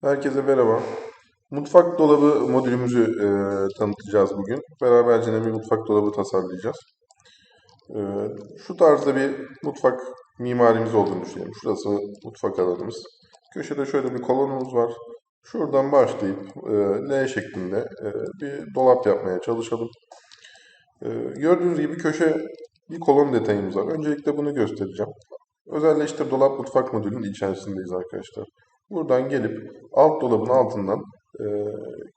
Herkese merhaba. Mutfak dolabı modülümüzü e, tanıtacağız bugün. Beraberce bir mutfak dolabı tasarlayacağız. E, şu tarzda bir mutfak mimarimiz olduğunu düşünelim. Şurası mutfak alanımız. Köşede şöyle bir kolonumuz var. Şuradan başlayıp e, L şeklinde e, bir dolap yapmaya çalışalım. E, gördüğünüz gibi köşe bir kolon detayımız var. Öncelikle bunu göstereceğim. Özelleştir dolap mutfak modülünün içerisindeyiz arkadaşlar. Buradan gelip alt dolabın altından e,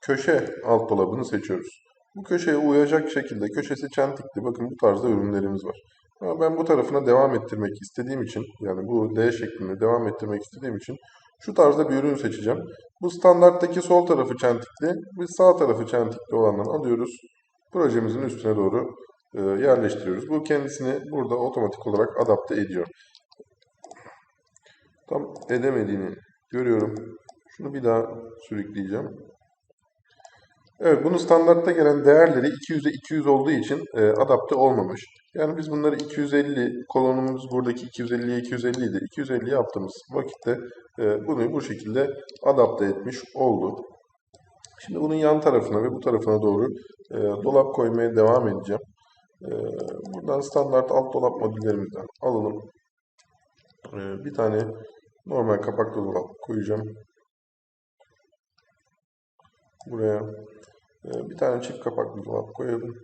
köşe alt dolabını seçiyoruz. Bu köşeye uyacak şekilde köşesi çentikli bakın bu tarzda ürünlerimiz var. Ama ben bu tarafına devam ettirmek istediğim için yani bu D şeklinde devam ettirmek istediğim için şu tarzda bir ürün seçeceğim. Bu standarttaki sol tarafı çentikli, biz sağ tarafı çentikli olandan alıyoruz. Projemizin üstüne doğru e, yerleştiriyoruz. Bu kendisini burada otomatik olarak adapte ediyor. Tam edemediğini görüyorum. Şunu bir daha sürükleyeceğim. Evet, bunun standartta gelen değerleri 200'e 200 olduğu için e, adapte olmamış. Yani biz bunları 250, kolonumuz buradaki 250'ye 250 idi. 250 yaptığımız vakitte e, bunu bu şekilde adapte etmiş oldu. Şimdi bunun yan tarafına ve bu tarafına doğru e, dolap koymaya devam edeceğim. E, buradan standart alt dolap modüllerimizden alalım. E, bir tane normal kapaklı dolap koyacağım. Buraya e, bir tane çift kapaklı dolap koyalım.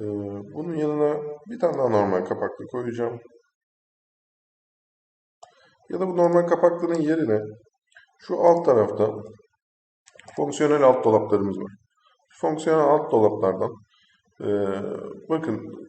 E, bunun yanına bir tane daha normal kapaklı koyacağım. Ya da bu normal kapaklının yerine şu alt tarafta fonksiyonel alt dolaplarımız var. Fonksiyonel alt dolaplardan e, bakın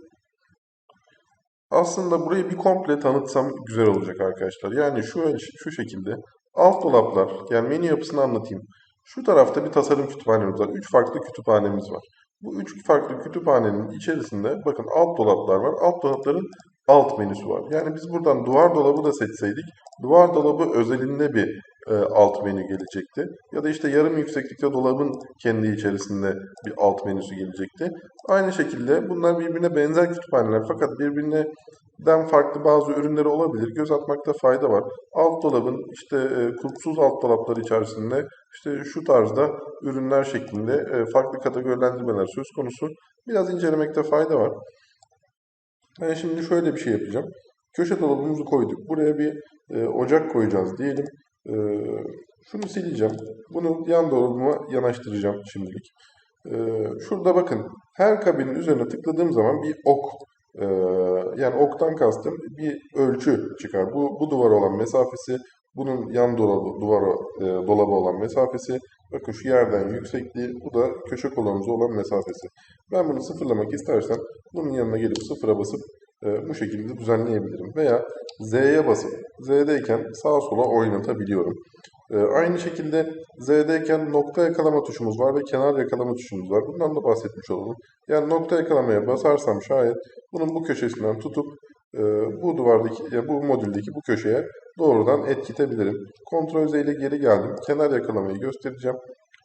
aslında burayı bir komple tanıtsam güzel olacak arkadaşlar. Yani şu şu şekilde alt dolaplar yani menü yapısını anlatayım. Şu tarafta bir tasarım kütüphanemiz var. Üç farklı kütüphanemiz var. Bu üç farklı kütüphanenin içerisinde bakın alt dolaplar var. Alt dolapların alt menüsü var. Yani biz buradan duvar dolabı da seçseydik duvar dolabı özelinde bir alt menü gelecekti. Ya da işte yarım yükseklikte dolabın kendi içerisinde bir alt menüsü gelecekti. Aynı şekilde bunlar birbirine benzer kütüphaneler fakat birbirinden farklı bazı ürünleri olabilir. Göz atmakta fayda var. Alt dolabın işte e, alt dolaplar içerisinde işte şu tarzda ürünler şeklinde e, farklı kategorilendirmeler söz konusu. Biraz incelemekte fayda var. Ben şimdi şöyle bir şey yapacağım. Köşe dolabımızı koyduk. Buraya bir e, ocak koyacağız diyelim. E, şunu sileceğim. Bunu yan dolabıma yanaştıracağım şimdilik. E, şurada bakın. Her kabinin üzerine tıkladığım zaman bir ok e, yani oktan kastım bir ölçü çıkar. Bu, bu duvara olan mesafesi, bunun yan dolabı, duvara, e, dolabı olan mesafesi, bakın şu yerden yüksekliği, bu da köşe kolonumuza olan mesafesi. Ben bunu sıfırlamak istersem bunun yanına gelip sıfıra basıp bu şekilde düzenleyebilirim. Veya Z'ye basıp Z'deyken sağa sola oynatabiliyorum. E, aynı şekilde Z'deyken nokta yakalama tuşumuz var ve kenar yakalama tuşumuz var. Bundan da bahsetmiş olalım. Yani nokta yakalamaya basarsam şayet bunun bu köşesinden tutup e, bu duvardaki ya bu modüldeki bu köşeye doğrudan etkitebilirim. Ctrl Z ile geri geldim. Kenar yakalamayı göstereceğim.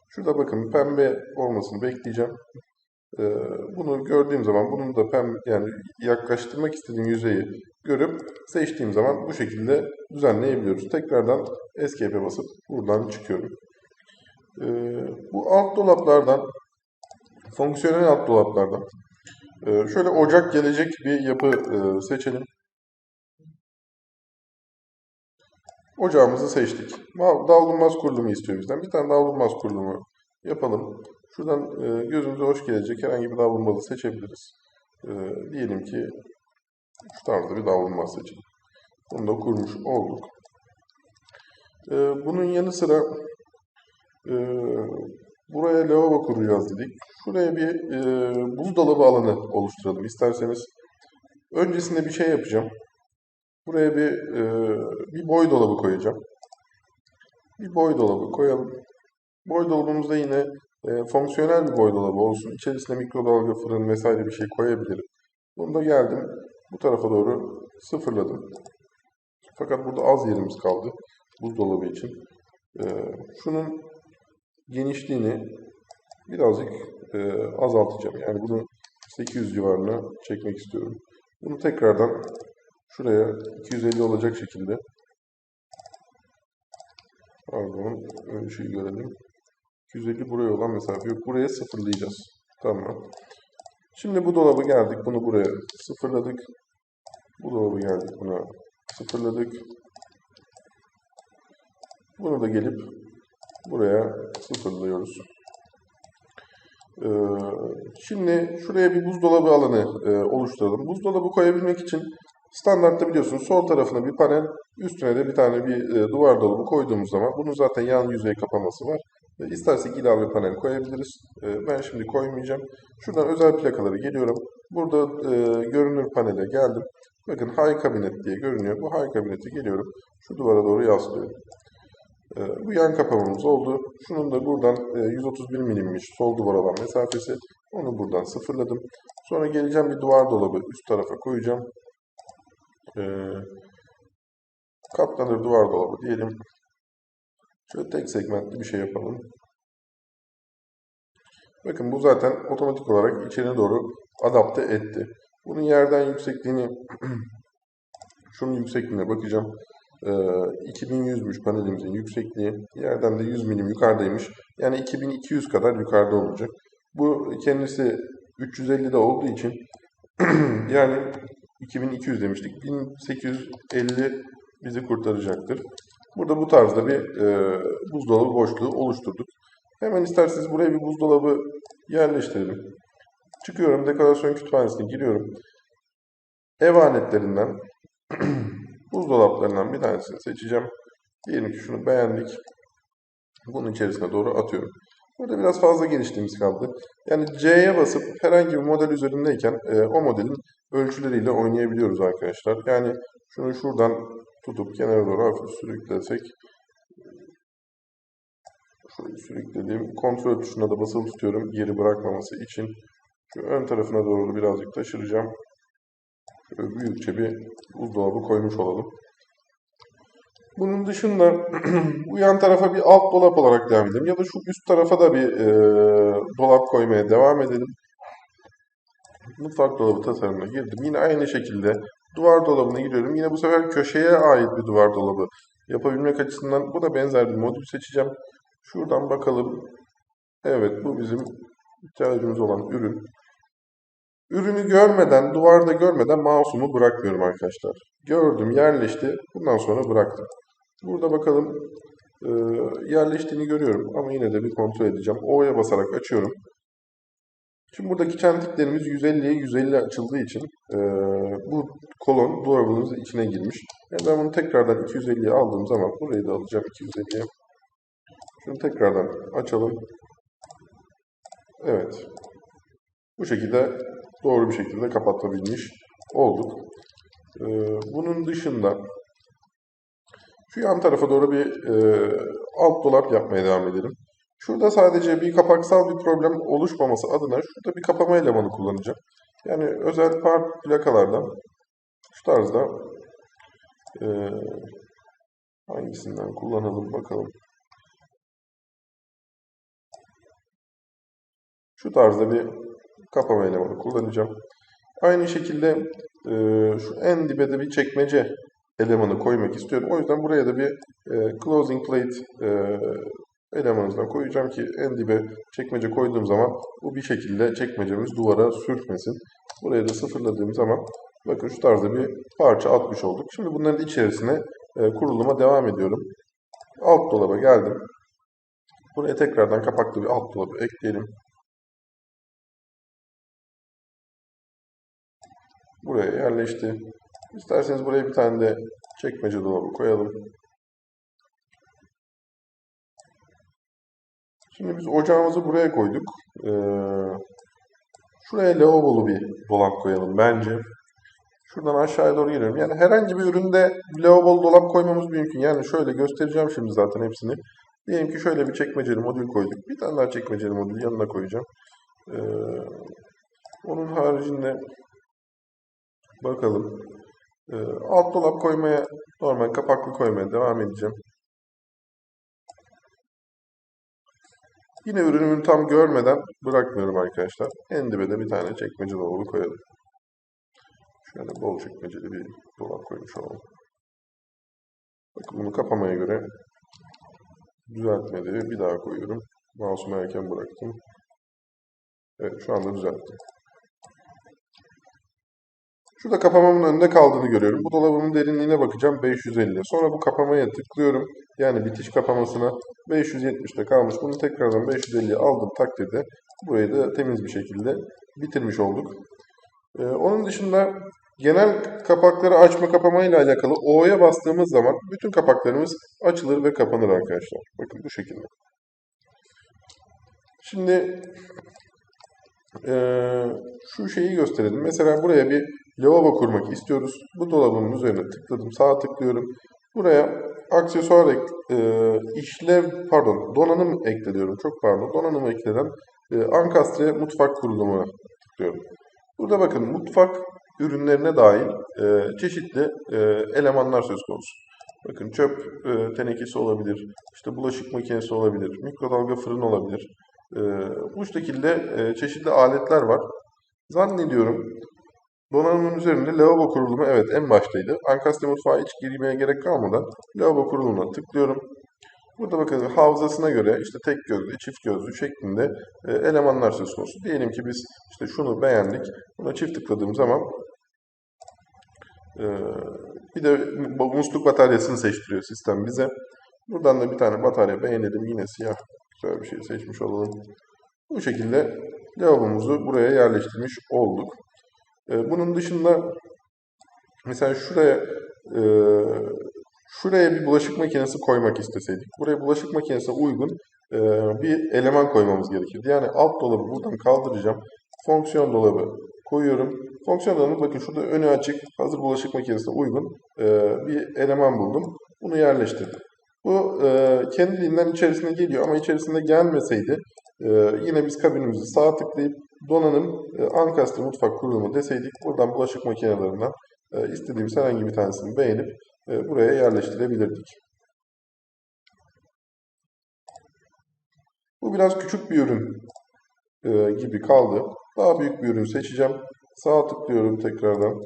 Şurada bakın pembe olmasını bekleyeceğim. Ee, bunu gördüğüm zaman bunun da pem yani yaklaştırmak istediğim yüzeyi görüp seçtiğim zaman bu şekilde düzenleyebiliyoruz. Tekrardan Escape'e basıp buradan çıkıyorum. Ee, bu alt dolaplardan fonksiyonel alt dolaplardan e, şöyle ocak gelecek bir yapı e, seçelim. Ocağımızı seçtik. Davulunmaz kurulumu istiyor bizden. Bir tane davulunmaz kurulumu yapalım. Şuradan e, gözümüze hoş gelecek herhangi bir davulmalı seçebiliriz. E, diyelim ki şu tarzda bir davulma seçelim. Bunu da kurmuş olduk. E, bunun yanı sıra buraya lavabo kuracağız dedik. Şuraya bir e, buzdolabı alanı oluşturalım isterseniz. Öncesinde bir şey yapacağım. Buraya bir bir boy dolabı koyacağım. Bir boy dolabı koyalım. Boy dolabımızda yine e, fonksiyonel bir boy dolabı olsun. İçerisine mikrodalga, fırın vesaire bir şey koyabilirim. Bunu da geldim. Bu tarafa doğru sıfırladım. Fakat burada az yerimiz kaldı. Buzdolabı için. E, şunun genişliğini birazcık e, azaltacağım. Yani bunu 800 civarına çekmek istiyorum. Bunu tekrardan şuraya 250 olacak şekilde Pardon, ölçüyü görelim. 250 buraya olan mesafe yok. Buraya sıfırlayacağız. Tamam. Şimdi bu dolabı geldik. Bunu buraya sıfırladık. Bu dolabı geldik. Buna sıfırladık. Bunu da gelip buraya sıfırlıyoruz. Ee, şimdi şuraya bir buzdolabı alanı e, oluşturalım. Buzdolabı koyabilmek için standartta biliyorsunuz sol tarafına bir panel, üstüne de bir tane bir e, duvar dolabı koyduğumuz zaman bunun zaten yan yüzey kapaması var. E, istersek ilave panel koyabiliriz. E, ben şimdi koymayacağım. Şuradan özel plakaları geliyorum. Burada e, görünür panele geldim. Bakın High Cabinet diye görünüyor. Bu High Cabinet'e geliyorum. Şu duvara doğru yaslıyorum. E, bu yan kapamamız oldu. Şunun da buradan e, 131 milimmiş sol duvar olan mesafesi. Onu buradan sıfırladım. Sonra geleceğim bir duvar dolabı üst tarafa koyacağım. E, katlanır duvar dolabı diyelim. Şöyle tek segmentli bir şey yapalım. Bakın bu zaten otomatik olarak içeri doğru adapte etti. Bunun yerden yüksekliğini şunun yüksekliğine bakacağım. Ee, 2100'müş panelimizin yüksekliği. Yerden de 100 milim yukarıdaymış. Yani 2200 kadar yukarıda olacak. Bu kendisi 350'de olduğu için yani 2200 demiştik. 1850 bizi kurtaracaktır. Burada bu tarzda bir e, buzdolabı boşluğu oluşturduk. Hemen isterseniz buraya bir buzdolabı yerleştirelim. Çıkıyorum dekorasyon kütüphanesine giriyorum. Ev aletlerinden buzdolaplarından bir tanesini seçeceğim. Diyelim ki şunu beğendik. Bunun içerisine doğru atıyorum. Burada biraz fazla geliştiğimiz kaldı. Yani C'ye basıp herhangi bir model üzerindeyken e, o modelin ölçüleriyle oynayabiliyoruz arkadaşlar. Yani şunu şuradan tutup kenara doğru hafif sürüklesek şöyle sürükledim. Kontrol tuşuna da basılı tutuyorum geri bırakmaması için. Şu ön tarafına doğru birazcık taşıracağım. Şöyle büyükçe bir buzdolabı koymuş olalım. Bunun dışında bu yan tarafa bir alt dolap olarak devam edelim. Ya da şu üst tarafa da bir e, dolap koymaya devam edelim. Mutfak dolabı tasarımına girdim. Yine aynı şekilde duvar dolabına giriyorum. Yine bu sefer köşeye ait bir duvar dolabı yapabilmek açısından bu da benzer bir modül seçeceğim. Şuradan bakalım. Evet bu bizim ihtiyacımız olan ürün. Ürünü görmeden, duvarda görmeden mouse'umu bırakmıyorum arkadaşlar. Gördüm, yerleşti. Bundan sonra bıraktım. Burada bakalım e, yerleştiğini görüyorum ama yine de bir kontrol edeceğim. O'ya basarak açıyorum. Şimdi buradaki çentiklerimiz 150'ye 150 açıldığı için e, bu kolon dolabımızın içine girmiş. Yani ben bunu tekrardan 250'ye aldığım zaman burayı da alacağım 250'ye. Şunu tekrardan açalım. Evet. Bu şekilde doğru bir şekilde kapatabilmiş olduk. Ee, bunun dışında şu yan tarafa doğru bir e, alt dolap yapmaya devam edelim. Şurada sadece bir kapaksal bir problem oluşmaması adına şurada bir kapama elemanı kullanacağım. Yani özel part plakalardan şu tarzda e, hangisinden kullanalım bakalım. Şu tarzda bir kapama elemanı kullanacağım. Aynı şekilde e, şu en dibe de bir çekmece elemanı koymak istiyorum. O yüzden buraya da bir e, closing plate e, elemanından koyacağım ki en dibe çekmece koyduğum zaman bu bir şekilde çekmecemiz duvara sürtmesin. Buraya da sıfırladığım zaman bakın şu tarzda bir parça atmış olduk. Şimdi bunların içerisine e, kuruluma devam ediyorum. Alt dolaba geldim. Buraya tekrardan kapaklı bir alt dolabı ekleyelim. Buraya yerleşti. İsterseniz buraya bir tane de çekmece dolabı koyalım. Şimdi biz ocağımızı buraya koyduk. Ee, şuraya lavabolu bir dolap koyalım bence. Şuradan aşağıya doğru geliyorum. Yani herhangi bir üründe lavabolu dolap koymamız mümkün. Yani şöyle göstereceğim şimdi zaten hepsini. Diyelim ki şöyle bir çekmeceli modül koyduk. Bir tane daha çekmeceli modül yanına koyacağım. Ee, onun haricinde bakalım. Ee, alt dolap koymaya, normal kapaklı koymaya devam edeceğim. Yine ürünümü tam görmeden bırakmıyorum arkadaşlar. En dibe de bir tane çekmece dolabı koyalım. Şöyle bol çekmeceli bir dolap koymuş olalım. Bakın bunu kapamaya göre Düzeltmedi. Bir daha koyuyorum. Mouse'umu erken bıraktım. Evet şu anda düzeltti. Şurada kapamamın önünde kaldığını görüyorum. Bu dolabımın derinliğine bakacağım 550. Sonra bu kapamaya tıklıyorum. Yani bitiş kapamasına 570'te kalmış. Bunu tekrardan 550'ye aldım takdirde burayı da temiz bir şekilde bitirmiş olduk. Ee, onun dışında genel kapakları açma kapama ile alakalı O'ya bastığımız zaman bütün kapaklarımız açılır ve kapanır arkadaşlar. Bakın bu şekilde. Şimdi ee, şu şeyi gösterelim. Mesela buraya bir lavabo kurmak istiyoruz. Bu dolabın üzerine tıkladım. Sağa tıklıyorum. Buraya aksesuar ek, e, işlev pardon donanım ekle diyorum. Çok pardon. Donanım ekleden e, Ankastre mutfak kurulumuna tıklıyorum. Burada bakın mutfak ürünlerine dahil e, çeşitli e, elemanlar söz konusu. Bakın çöp e, tenekesi olabilir, işte bulaşık makinesi olabilir, mikrodalga fırın olabilir. E, bu şekilde e, çeşitli aletler var. Zannediyorum donanımın üzerinde lavabo kurulumu evet en baştaydı. Ankastre mutfağa hiç girmeye gerek kalmadan lavabo kurulumuna tıklıyorum. Burada bakın havzasına göre işte tek gözlü, çift gözlü şeklinde e, elemanlar söz konusu. Diyelim ki biz işte şunu beğendik. Buna çift tıkladığım zaman e, bir de musluk bataryasını seçtiriyor sistem bize. Buradan da bir tane batarya beğenelim. Yine siyah güzel bir şey seçmiş olalım. Bu şekilde lavabomuzu buraya yerleştirmiş olduk. E, bunun dışında mesela şuraya e, şuraya bir bulaşık makinesi koymak isteseydik, buraya bulaşık makinesine uygun e, bir eleman koymamız gerekirdi. Yani alt dolabı buradan kaldıracağım. Fonksiyon dolabı koyuyorum. Fonksiyon dolabı bakın şurada önü açık, hazır bulaşık makinesine uygun e, bir eleman buldum. Bunu yerleştirdim. Bu e, kendiliğinden içerisine geliyor ama içerisinde gelmeseydi e, yine biz kabinimizi sağ tıklayıp donanım e, Ankastre mutfak kurulumu deseydik buradan bulaşık makinelerinden e, istediğimiz herhangi bir tanesini beğenip e, buraya yerleştirebilirdik. Bu biraz küçük bir ürün e, gibi kaldı. Daha büyük bir ürün seçeceğim. Sağ tıklıyorum tekrardan.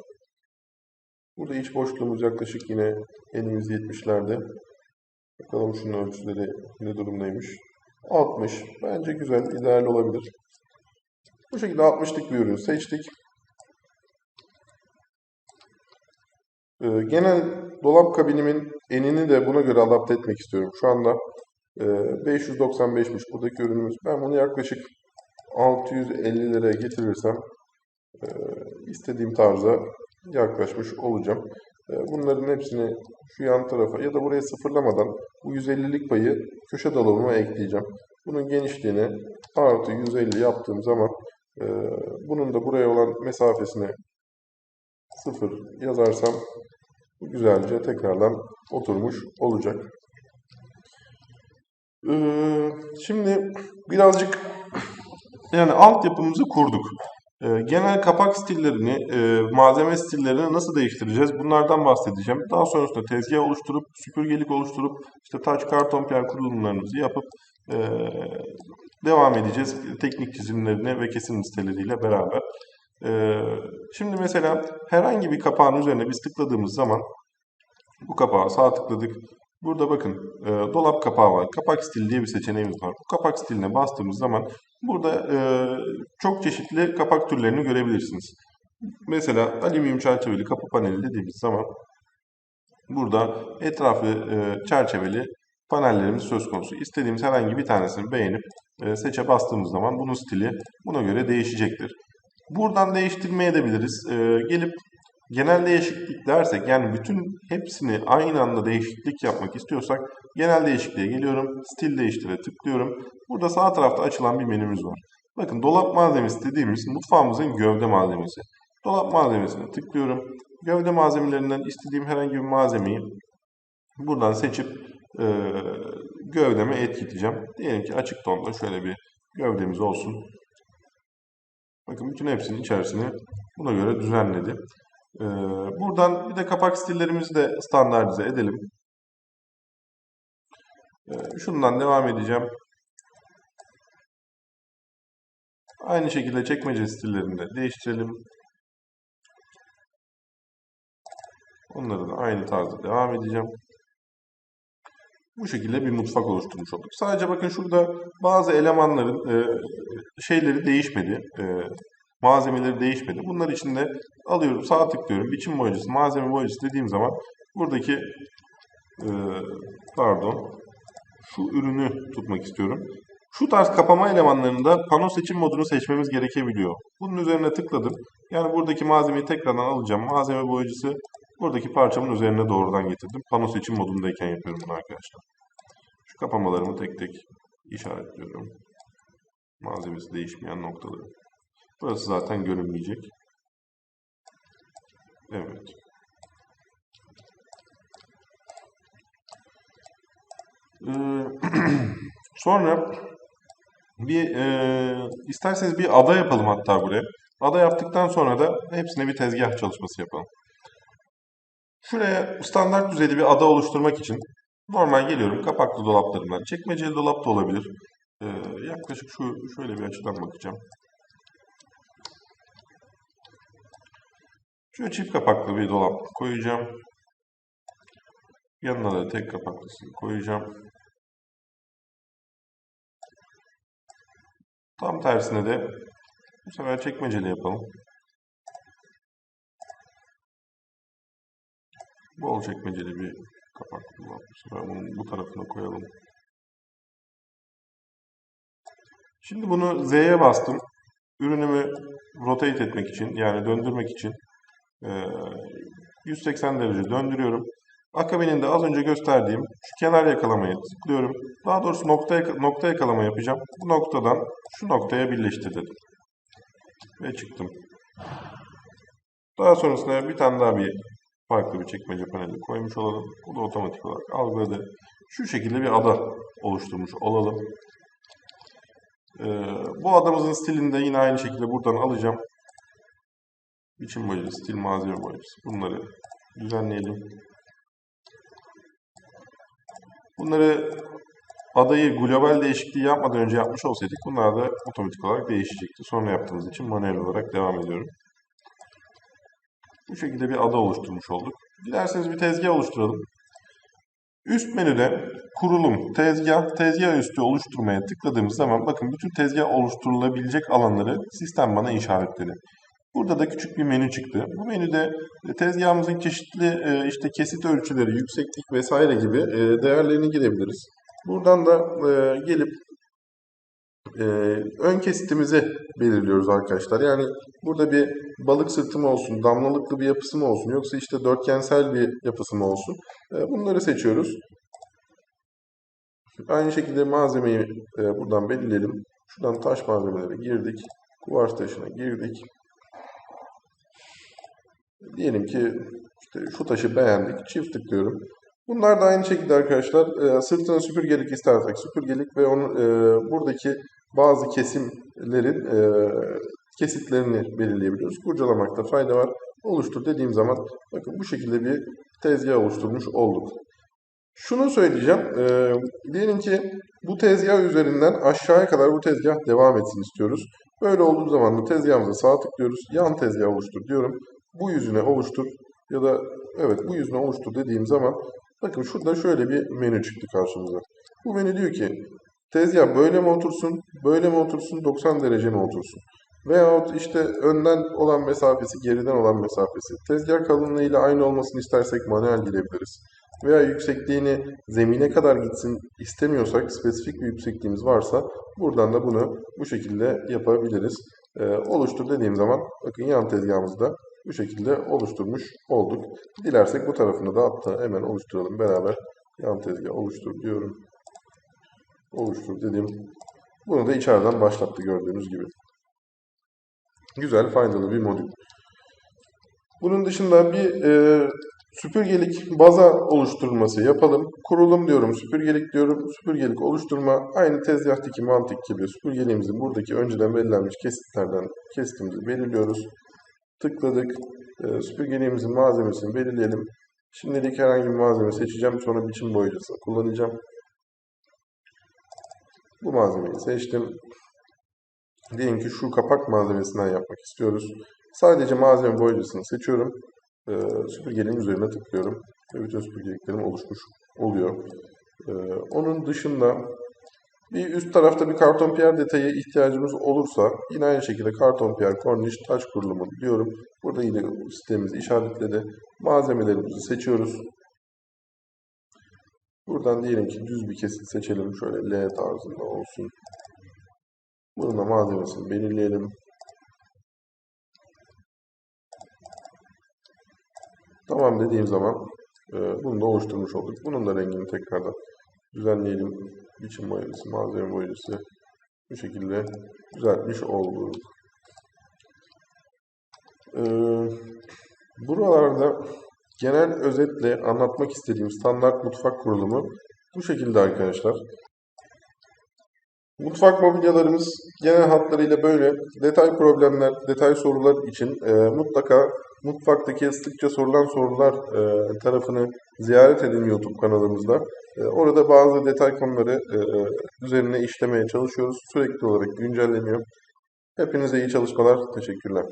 Burada iç boşluğumuz yaklaşık yine elimiz 70'lerde. Bakalım şunun ölçüleri ne durumdaymış. 60. Bence güzel, ideal olabilir. Bu şekilde 60'lık bir ürün seçtik. Ee, genel dolap kabinimin enini de buna göre adapte etmek istiyorum. Şu anda e, 595'miş buradaki ürünümüz. Ben bunu yaklaşık 650 liraya getirirsem e, istediğim tarza yaklaşmış olacağım. E, bunların hepsini şu yan tarafa ya da buraya sıfırlamadan bu 150'lik payı köşe dolabıma ekleyeceğim. Bunun genişliğini artı 150 yaptığım zaman e, bunun da buraya olan mesafesini sıfır yazarsam güzelce tekrardan oturmuş olacak. Ee, şimdi birazcık yani altyapımızı kurduk. Ee, genel kapak stillerini, e, malzeme stillerini nasıl değiştireceğiz? Bunlardan bahsedeceğim. Daha sonrasında tezgah oluşturup, süpürgelik oluşturup, işte taç karton piyan kurulumlarımızı yapıp e, devam edeceğiz. Teknik çizimlerine ve kesim listeleriyle beraber. Ee, şimdi mesela herhangi bir kapağın üzerine biz tıkladığımız zaman bu kapağı sağ tıkladık. Burada bakın e, dolap kapağı var. Kapak stil diye bir seçeneğimiz var. Bu kapak stiline bastığımız zaman burada e, çok çeşitli kapak türlerini görebilirsiniz. Mesela alüminyum çerçeveli kapı paneli dediğimiz zaman burada etrafı e, çerçeveli panellerimiz söz konusu. İstediğimiz herhangi bir tanesini beğenip e, seçe bastığımız zaman bunun stili buna göre değişecektir. Buradan değiştirmeye edebiliriz. E, gelip genel değişiklik dersek yani bütün hepsini aynı anda değişiklik yapmak istiyorsak genel değişikliğe geliyorum. Stil değiştire tıklıyorum. Burada sağ tarafta açılan bir menümüz var. Bakın dolap malzemesi dediğimiz mutfağımızın gövde malzemesi. Dolap malzemesine tıklıyorum. Gövde malzemelerinden istediğim herhangi bir malzemeyi buradan seçip e, gövdeme etkitleyeceğim. Diyelim ki açık tonda şöyle bir gövdemiz olsun. Bakın bütün hepsinin içerisini buna göre düzenledi. Ee, buradan bir de kapak stillerimizi de standartize edelim. Ee, şundan devam edeceğim. Aynı şekilde çekmece stillerini de değiştirelim. Onları da aynı tarzda devam edeceğim. Bu şekilde bir mutfak oluşturmuş olduk. Sadece bakın şurada bazı elemanların e, şeyleri değişmedi. E, malzemeleri değişmedi. Bunlar için de alıyorum, sağ tıklıyorum. Biçim boyacısı, malzeme boyacısı dediğim zaman buradaki e, pardon şu ürünü tutmak istiyorum. Şu tarz kapama elemanlarında pano seçim modunu seçmemiz gerekebiliyor. Bunun üzerine tıkladım. Yani buradaki malzemeyi tekrardan alacağım. Malzeme boyacısı buradaki parçamın üzerine doğrudan getirdim. Pano seçim modundayken yapıyorum bunu arkadaşlar. Şu kapamalarımı tek tek işaretliyorum. Malzemesi değişmeyen noktaları. Burası zaten görünmeyecek. Evet. Ee, sonra bir e, isterseniz bir ada yapalım hatta buraya. Ada yaptıktan sonra da hepsine bir tezgah çalışması yapalım. Şuraya standart düzeyde bir ada oluşturmak için normal geliyorum kapaklı dolaplarından. Çekmeceli dolap da olabilir. Ee, yaklaşık şu şöyle bir açıdan bakacağım. Şöyle çift kapaklı bir dolap koyacağım. Yanına da tek kapaklısını koyacağım. Tam tersine de bu sefer çekmeceli yapalım. Bol çekmeceli bir kapaklı dolap. Bu sefer bunun bu tarafına koyalım. Şimdi bunu Z'ye bastım. Ürünümü rotate etmek için yani döndürmek için 180 derece döndürüyorum. Akabininde az önce gösterdiğim şu kenar yakalamayı tıklıyorum. Daha doğrusu nokta, nokta yakalama yapacağım. Bu noktadan şu noktaya birleştir dedim. Ve çıktım. Daha sonrasında bir tane daha bir farklı bir çekmece paneli koymuş olalım. Bu da otomatik olarak algıladı. Şu şekilde bir ada oluşturmuş olalım. Ee, bu adamızın stilini de yine aynı şekilde buradan alacağım. Biçim boyacısı, stil malzeme boyacısı. Bunları düzenleyelim. Bunları adayı global değişikliği yapmadan önce yapmış olsaydık bunlar da otomatik olarak değişecekti. Sonra yaptığımız için manuel olarak devam ediyorum. Bu şekilde bir ada oluşturmuş olduk. Dilerseniz bir tezgah oluşturalım. Üst menüde kurulum, tezgah, tezgah üstü oluşturmaya tıkladığımız zaman bakın bütün tezgah oluşturulabilecek alanları sistem bana işaretledi. Burada da küçük bir menü çıktı. Bu menüde tezgahımızın çeşitli e, işte kesit ölçüleri, yükseklik vesaire gibi e, değerlerini girebiliriz. Buradan da e, gelip ön kesitimizi belirliyoruz arkadaşlar. Yani burada bir balık sırtı mı olsun, damlalıklı bir yapısı mı olsun, yoksa işte dörtgensel bir yapısı mı olsun. Bunları seçiyoruz. Aynı şekilde malzemeyi buradan belirleyelim. Şuradan taş malzemeleri girdik. Kuvars taşına girdik. Diyelim ki işte şu taşı beğendik. Çift tıklıyorum. Bunlar da aynı şekilde arkadaşlar e, sırtına süpürgelik istersek süpürgelik ve onun e, buradaki bazı kesimlerin e, kesitlerini belirleyebiliyoruz. Kurcalamakta fayda var. Oluştur dediğim zaman bakın bu şekilde bir tezgah oluşturmuş olduk. Şunu söyleyeceğim. E, diyelim ki bu tezgah üzerinden aşağıya kadar bu tezgah devam etsin istiyoruz. Böyle olduğu zaman da tezgahımıza sağ tıklıyoruz. Yan tezgah oluştur diyorum bu yüzüne oluştur ya da evet bu yüzüne oluştur dediğim zaman bakın şurada şöyle bir menü çıktı karşımıza. Bu menü diyor ki tezgah böyle mi otursun, böyle mi otursun, 90 derece mi otursun? Veyahut işte önden olan mesafesi, geriden olan mesafesi. Tezgah kalınlığıyla aynı olmasını istersek manuel girebiliriz. Veya yüksekliğini zemine kadar gitsin istemiyorsak, spesifik bir yüksekliğimiz varsa buradan da bunu bu şekilde yapabiliriz. Ee, oluştur dediğim zaman bakın yan tezgahımızda bu şekilde oluşturmuş olduk. Dilersek bu tarafını da hatta hemen oluşturalım beraber. Yan tezgah oluştur diyorum. Oluştur dedim. Bunu da içeriden başlattı gördüğünüz gibi. Güzel, faydalı bir modül. Bunun dışında bir e, süpürgelik baza oluşturulması yapalım. Kurulum diyorum, süpürgelik diyorum. Süpürgelik oluşturma aynı tezgahtaki mantık gibi süpürgeliğimizin buradaki önceden belirlenmiş kesitlerden kesitimizi belirliyoruz. Tıkladık. E, süpürgeliğimizin malzemesini belirleyelim. Şimdilik herhangi bir malzeme seçeceğim. Sonra biçim boyacısını kullanacağım. Bu malzemeyi seçtim. Diyelim ki şu kapak malzemesinden yapmak istiyoruz. Sadece malzeme boyacısını seçiyorum. E, süpürgeliğin üzerine tıklıyorum. Ve bütün süpürgeliklerim oluşmuş oluyor. Ee, onun dışında bir üst tarafta bir karton piyer detayı ihtiyacımız olursa yine aynı şekilde karton piyer, korniş, taş kurulumu diyorum. Burada yine sistemimiz işaretledi. Malzemelerimizi seçiyoruz. Buradan diyelim ki düz bir kesit seçelim. Şöyle L tarzında olsun. Bunun da malzemesini belirleyelim. Tamam dediğim zaman e, bunu da oluşturmuş olduk. Bunun da rengini tekrardan düzenleyelim. Biçim boyası, malzeme boyası bu şekilde düzeltmiş olduk. E, buralarda genel özetle anlatmak istediğim standart mutfak kurulumu bu şekilde arkadaşlar. Mutfak mobilyalarımız genel hatlarıyla böyle. Detay problemler, detay sorular için e, mutlaka mutfaktaki sıkça sorulan sorular e, tarafını ziyaret edin YouTube kanalımızda. E, orada bazı detay konuları e, üzerine işlemeye çalışıyoruz. Sürekli olarak güncelleniyor. Hepinize iyi çalışmalar. Teşekkürler.